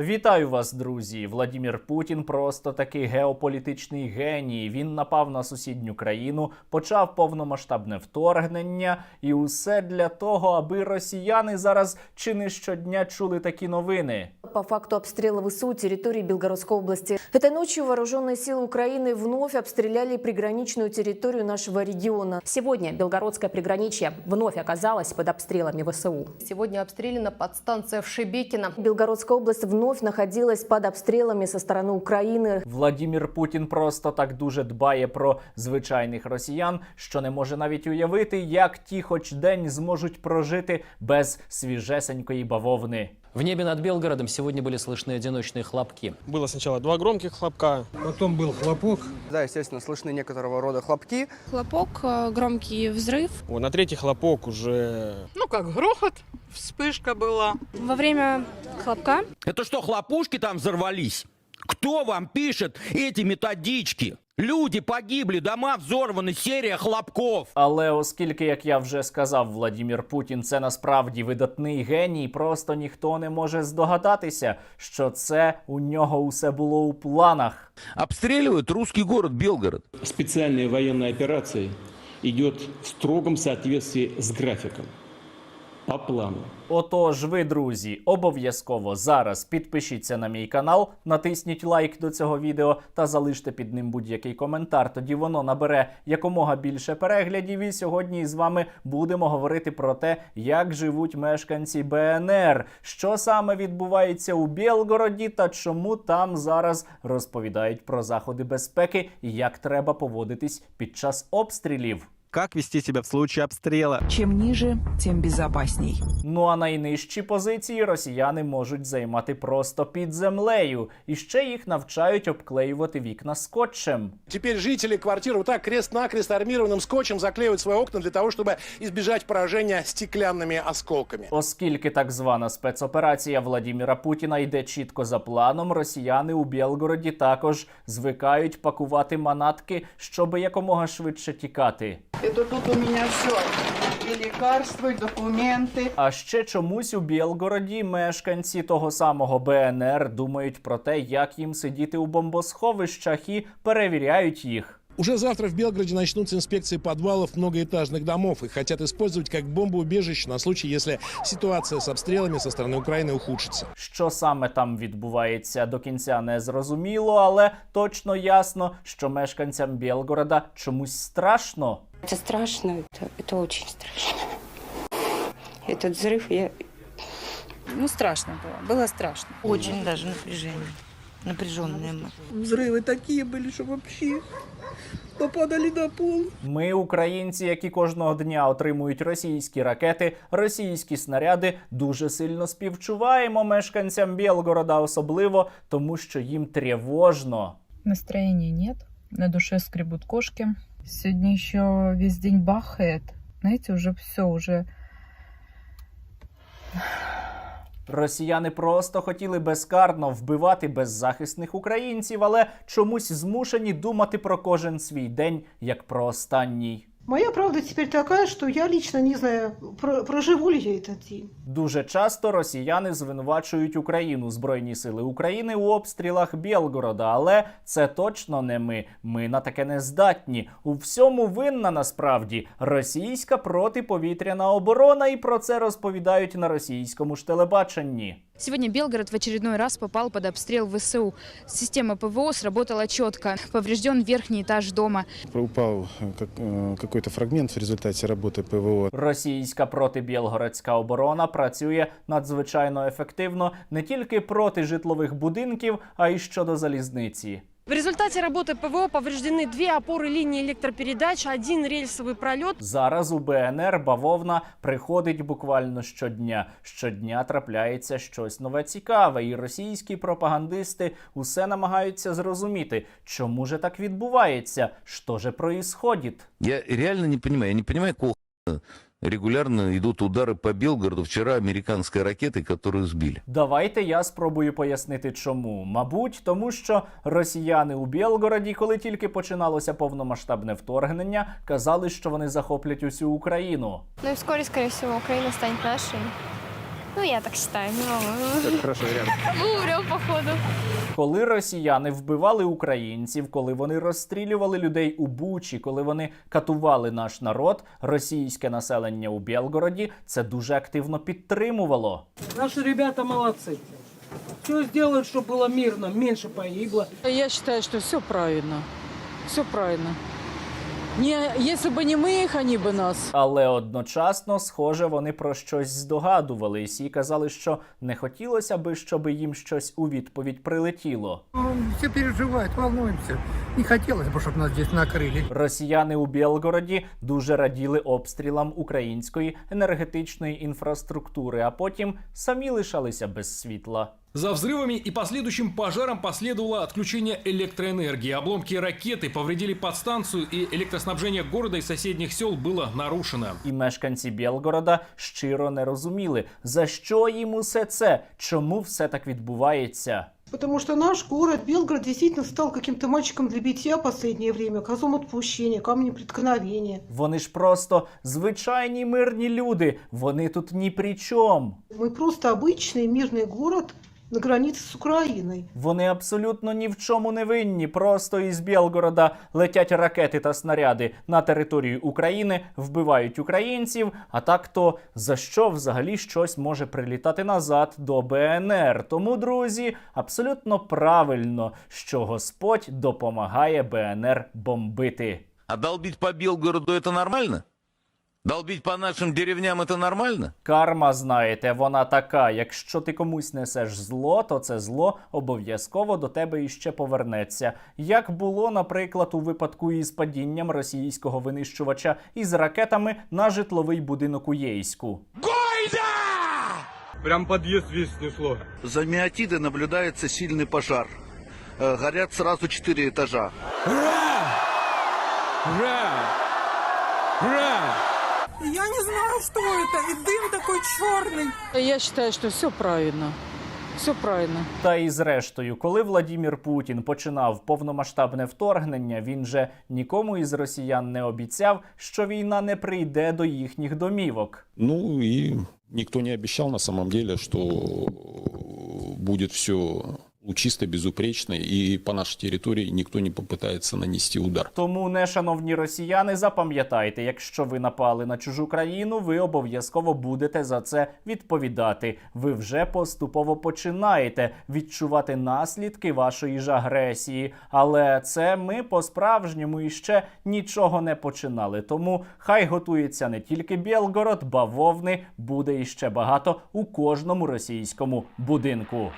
Вітаю вас, друзі! Владімір Путін просто такий геополітичний геній. Він напав на сусідню країну, почав повномасштабне вторгнення, і усе для того, аби росіяни зараз чи не щодня чули такі новини. По факту обстрела ВСУ территории Белгородской области. Этой ночью вооруженные силы Украины вновь обстреляли приграничную территорию нашего региона. Сегодня Белгородское приграничье вновь оказалось под обстрелами ВСУ. Сегодня обстреляна подстанция в Шебекино. Белгородская область вновь находилась под обстрелами со стороны Украины. Владімір Путін просто так дуже дбає про звичайних росіян, що не може навіть уявити, як ті, хоч день зможуть прожити без свіжесенької бавовни. В небе над Белгородом сегодня были слышны одиночные хлопки. Было сначала два громких хлопка, Потом был хлопок. Да, естественно, слышны некоторого рода хлопки. Хлопок, э, громкий взрыв. Вот, на третий хлопок уже Ну, как грохот, вспышка была. Во время хлопка Это что, хлопушки там взорвались? Кто вам пишет эти методички? Люди погибли, дома взорваны, серия хлопков. Але оскільки, як я вже сказав, Владімір Путін це насправді видатний геній, просто ніхто не може здогадатися, що це у нього усе було у планах. Обстреливают русский город Белгород. Специальная военная операция идет в строгом соответствии с графиком, по плану. Отож, ви, друзі, обов'язково зараз підпишіться на мій канал, натисніть лайк до цього відео та залиште під ним будь-який коментар. Тоді воно набере якомога більше переглядів. І сьогодні з вами будемо говорити про те, як живуть мешканці БНР, що саме відбувається у Білгороді та чому там зараз розповідають про заходи безпеки і як треба поводитись під час обстрілів Как вести себя в случае обстрела? Чем ниже, тем безопасней. Ну а найнижчі позиції росіяни можуть займати просто під землею, і ще їх навчають обклеювати вікна скотчем. Теперь жители квартир вот так крест-накрест армированным скотчем заклеивают свои окна для того, чтобы избежать поражения стеклянными осколками. Оскільки так звана спецоперація Владіміра Путіна йде чітко за планом, росіяни у Білгороді також звикають пакувати манатки, щоби якомога швидше тікати. Это тут у меня все. І лекарства, і документи. А ще чомусь у Білгороді мешканці того самого БНР думають про те, як їм сидіти у бомбосховищах і перевіряють їх. Уже завтра в Белгороде начнутся инспекции подвалов многоэтажных домов. Их хотят использовать как бомбоубежище на случай, если ситуация с обстрелами со стороны Украины ухудшится. Що саме там відбувається до кінця не зрозуміло, але точно ясно, що мешканцям Білгорода чомусь страшно. это страшно, это, это очень страшно. Этот взрыв я Ну, страшно было. Было страшно. очень даже напряжение. Напряженное. Взрывы такие были, что вообще попадали на пол. Ми, українці, які кожного дня отримують російські ракети, російські снаряди, дуже сильно співчуваємо мешканцям Білгорода, особливо тому, що їм тривожно. Настроения нет. На душе скребут кошки. Сегодня еще весь день бахает. Знаете, уже все, уже Росіяни просто хотіли безкарно вбивати беззахисних українців, але чомусь змушені думати про кожен свій день як про останній. Моя правда теперь такая, что я лично не знаю, про- проживу ли я этот день. Дуже часто росіяни звинувачують Україну, збройні сили України у обстрілах Білгорода, але це точно не ми. Ми на таке не здатні. У всьому винна насправді російська протиповітряна оборона, і про це розповідають на російському ж телебаченні. Сегодня Белгород в очередной раз попал под обстрел ВСУ. Система ПВО сработала четко. Поврежден верхний этаж дома. Упал какой-то фрагмент в результате работы ПВО. Російська протибєлгородська оборона працює надзвичайно ефективно не тільки проти житлових будинків, а й щодо залізниці. В результате работы ПВО повреждены две опоры линии электропередач, один рельсовый пролет. Зараз у БНР бавовна приходить буквально щодня. Щодня трапляється щось нове цікаве, і російські пропагандисти усе намагаються зрозуміти, чому же так відбувається, що же происходит. Я реально не понимаю, я не понимаю, какого хуя регулярно идут удары по Белгороду. Вчера американской ракетой, которую сбили. Давайте я спробую пояснити, чому. Мабуть, тому що росіяни у Білгороді, коли тільки починалося повномасштабне вторгнення, казали, що вони захоплять усю Україну. Ну и вскоре, скорее всего, Украина станет нашей. Ну, я так считаю, не волнуй. Хорошо, рядом. Мы умрем, походу. Коли росіяни вбивали українців, коли вони розстрілювали людей у Бучі, коли вони катували наш народ, російське населення у Білгороді це дуже активно підтримувало. Наши ребята молодцы. Все сделают, чтобы было мирно, меньше погибло. Я считаю, что все правильно. Все правильно. Не, если бы не мы их, они бы нас. Але одночасно, схоже, вони про щось здогадувались і казали, що не хотілося би, щоб їм щось у відповідь прилетіло. Все переживают, волнуемся. Не хотелось бы, чтобы нас здесь накрыли. Росіяни у Білгороді дуже раділи обстрілам української енергетичної інфраструктури, а потім самі лишалися без світла. За взрывами и последующим пожаром последовало отключение электроэнергии. Обломки ракеты повредили подстанцию, и электроснабжение города и соседних сел было нарушено. І мешканці Білгорода щиро не розуміли, за що їм усе це, чому все так відбувається. Потому что наш город, Белгород, действительно стал каким-то мальчиком для битья в последнее время, козлом отпущения, камнем преткновения. Вони ж просто звичайні мирні люди. Вони тут ні при чому. Мы просто обычный мирный город на границе с Украиной. Вони абсолютно ні в чому не винні. Просто із Білгорода летять ракети та снаряди на територію України, вбивають українців. А так то за що взагалі щось може прилітати назад до БНР? Тому, друзі, абсолютно правильно, що Господь допомагає БНР бомбити. А долбить по Белгороду это нормально? Долбить по нашим деревням это нормально? Карма, знаєте, вона така. Якщо ти комусь несеш зло, то це зло обов'язково до тебе іще повернеться. Як було, наприклад, у випадку із падінням російського винищувача із ракетами на житловий будинок у Єйську. Прям подъезд весь снесло. За Миотиды наблюдается сильный пожар. Э, Горят сразу четыре этажа. Ура! Ура! Ура! Я не знаю, что это, и дым такой черный. Я считаю, что все правильно. Все правильно. Та і зрештою, коли Владімір Путін починав повномасштабне вторгнення, він же нікому із росіян не обіцяв, що війна не прийде до їхніх домівок. Ну и никто не обещал на самом деле, что будет все чисто, безупречно, и по нашей территории никто не попытается нанести удар. Тому, не шановні росіяни, запам'ятайте, якщо ви напали на чужу країну, ви обов'язково будете за це відповідати. Ви вже поступово починаєте відчувати наслідки вашої ж агресії. Але це ми по-справжньому іще нічого не починали. Тому хай готується не тільки Білгород, бавовни буде іще багато у кожному російському будинку.